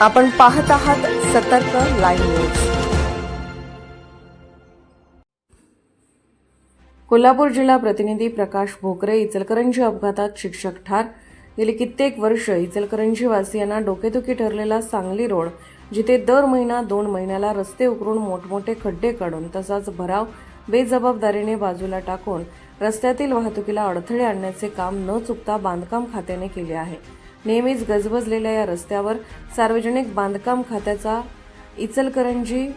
आपण पाहत आहात सतर्क लाईव्ह न्यूज. कोल्हापूर जिल्हा प्रतिनिधी प्रकाश भोकरे इचलकरंजी अपघातात शिक्षक ठार. गेली कित्येक वर्ष इचलकरंजी वासियांना डोकेदुखी ठरलेला सांगली रोड जिथे दर महिना दोन महिन्याला रस्ते उकरून मोठमोठे खड्डे काढून तसाच भराव बेजबाबदारीने बाजूला टाकून रस्त्यातील वाहतुकीला अडथळे आणण्याचे काम न चुकता बांधकाम खात्याने केले आहे. नेहमीच गजबजलेल्या या रस्त्यावर सार्वजनिक बांधकाम खात्याचा इचलकरंजी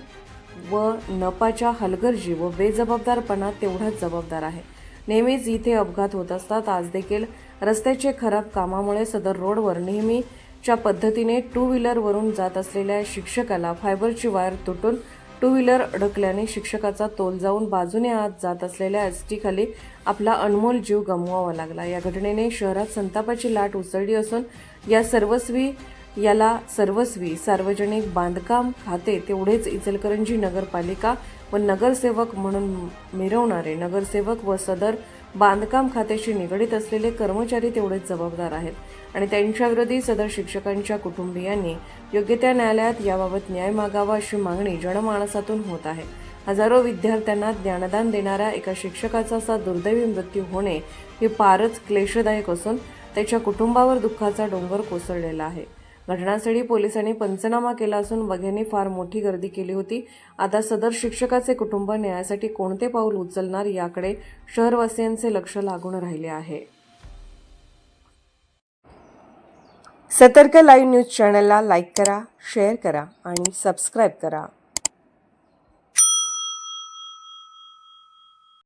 व नपाच्या हलगर्जी व बेजबाबदारपणा तेवढाच जबाबदार आहे. नेहमीच इथे अपघात होत असतात. आज देखील रस्त्याचे खराब कामामुळे सदर रोडवर नेहमीच्या पद्धतीने टू व्हीलरवरून जात असलेल्या शिक्षकाला फायबरची वायर तुटून टू व्हीलर अडकल्याने शिक्षकाचा तोल जाऊन बाजूने आत जात असलेल्या एस टीखाली आपला अनमोल जीव गमवावा लागला. या घटनेने शहरात संतापाची लाट उसळली असून या सर्वस्वी याला सर्वस्वी सार्वजनिक बांधकाम खाते तेवढेच इचलकरंजी नगरपालिका व नगरसेवक म्हणून मिरवणारे नगरसेवक व सदर बांधकाम खात्याशी निगडीत असलेले कर्मचारी तेवढेच जबाबदार आहेत आणि त्यांच्याविरोधी सदर शिक्षकांच्या कुटुंबियांनी योग्य त्या न्यायालयात याबाबत न्याय मागावा अशी मागणी जनमानसातून होत आहे. हजारो विद्यार्थ्यांना ज्ञानदान देणाऱ्या एका शिक्षकाचा असा दुर्दैवी मृत्यू होणे हे फारच क्लेशदायक असून त्याच्या कुटुंबावर दुःखाचा डोंगर कोसळलेला आहे. घटनास्थळी पोलिसांनी पंचनामा केला असून बघ्यांनी फार मोठी गर्दी केली होती. आता सदर शिक्षकाचे कुटुंब न्यायासाठी कोणते पाऊल उचलणार याकडे शहरवासियांचे लक्ष लागून राहिले आहे. सतर्क लाईव्ह न्यूज चॅनलला लाईक करा शेअर करा आणि सबस्क्राईब करा.